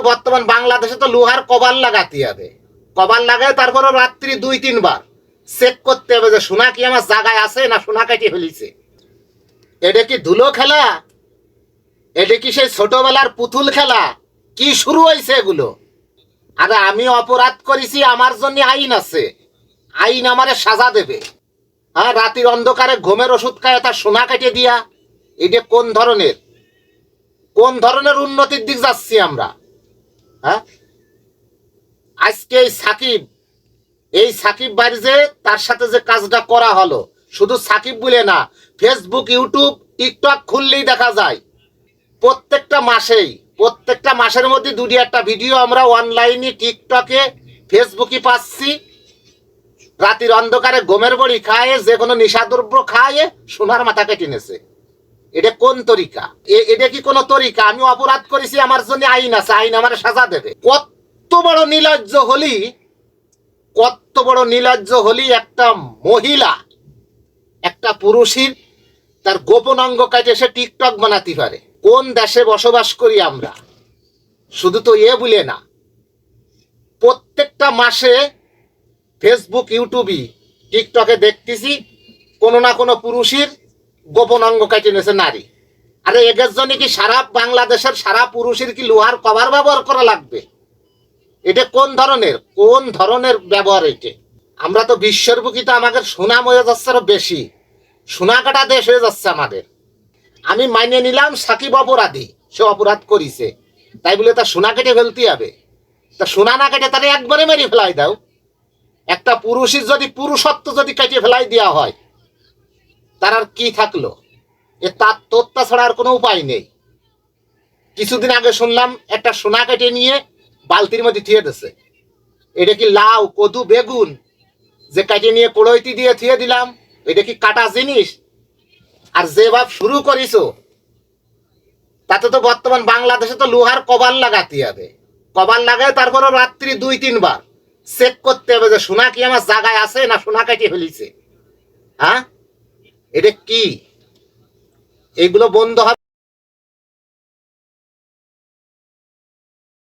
বর্তমান বাংলাদেশে তো লোহার কবাল লাগাতে হবে। কবাল লাগায় তারপরে রাত্রি দুই, তিনবার। চেক করতে হবে যে সোনা কি আমার জায়গায় আছে না সোনা কাটি ফেলিছে। এটা কি ধুলো খেলা? এটা কি সেই ছোটবেলার পুতুল খেলা? কি শুরু হয়েছে এগুলো? আরে আমি অপরাধ করেছি, আমার জন্য আইন আছে। আইন আমারে সাজা দেবে। হ্যাঁ রাতির অন্ধকারে ঘুমের ওষুধ খায়, তার সোনা কেটে দিয়া। এটা কোন ধরনের? কোন ধরনের উন্নতির দিক যাচ্ছি আমরা? হ্যাঁ? আজকে এই সাকিব এই সাকিব বাড়ি যে তার সাথে যে কাজটা করা হলো, শুধু সাকিব বলে না ফেসবুক ইউটিউব টিকটক খুললেই দেখা যায়। প্রত্যেকটা মাসেই, প্রত্যেকটা মাসের মধ্যে দুটি একটা ভিডিও আমরা অনলাইনে টিকটকে ফেসবুকে পাচ্ছি। রাতির অন্ধকারে গমের বড়ি খায় যে কোনো নিশাদ্রব্য খায় সোনার মাথা কেটে নেছে এটা কোন তরিকা? এটা কি কোনো তরিকা? আমি অপরাধ করেছি, আমার জন্য আইন আছে, আইন আমার সাজা দেবে। কত বড় নিলজ্জ হলি, কত বড় নিলজ্জ হলি একটা মহিলা, একটা পুরুষের, তার গোপন অঙ্গ কাটে সে টিকটক বানাতে পারে। কোন দেশে বসবাস করি আমরা? শুধু তো এ বলে না। প্রত্যেকটা মাসে ফেসবুক ইউটিউবই টিকটকে দেখতেছি, কোনো না কোনো পুরুষের গোপন অঙ্গ কাটে নিয়েছে নারী। আরে এদের জন্য কি সারা বাংলাদেশের সারা পুরুষের কি লোহার কভার ব্যবহার করা লাগবে? এটা কোন ধরনের? কোন ধরনের ব্যবহার এটা? আমরা তো বিশ্বের বুকি তো আমাদের সুনাম হয়ে যাচ্ছে আরও বেশি। সোনাকাটা দেশ হয়ে যাচ্ছে আমাদের। আমি মাইনে নিলাম সাকিব অপরাধী। সে অপরাধ করিছে। তাই বলে তার সোনা কেটে ফেলতে হবে। তা সোনা না কেটে তারে একবারে মেরে ফেলাই দাও। একটা পুরুষের যদি পুরুষত্ব যদি কেটে ফেলাই দেওয়া হয় তার আর কি থাকল? এ তার তত্ত্বা ছাড়া আর কোনো উপায় নেই। কিছুদিন আগে শুনলাম, একটা সোনা কেটে নিয়ে বালতির মধ্যে থিয়ে দিছে। এটা কি লাউ, কদু, বেগুন যে কেটে নিয়ে কড়ইতি দিয়ে থিয়ে দিলাম? এটা কি কাটা জিনিস? আর যে ভাব শুরু করিছো, তাতে তো বর্তমান বাংলাদেশে তো লোহার কবাল লাগাতে হবে। কবাল লাগায় তারপরে রাত্রি দুই তিনবার চেক করতে হবে যে সোনা কি আমার জায়গায় আছে না সোনা কাটি ফেলিছে। হ্যাঁ? এটা কি? এগুলো বন্ধ হবে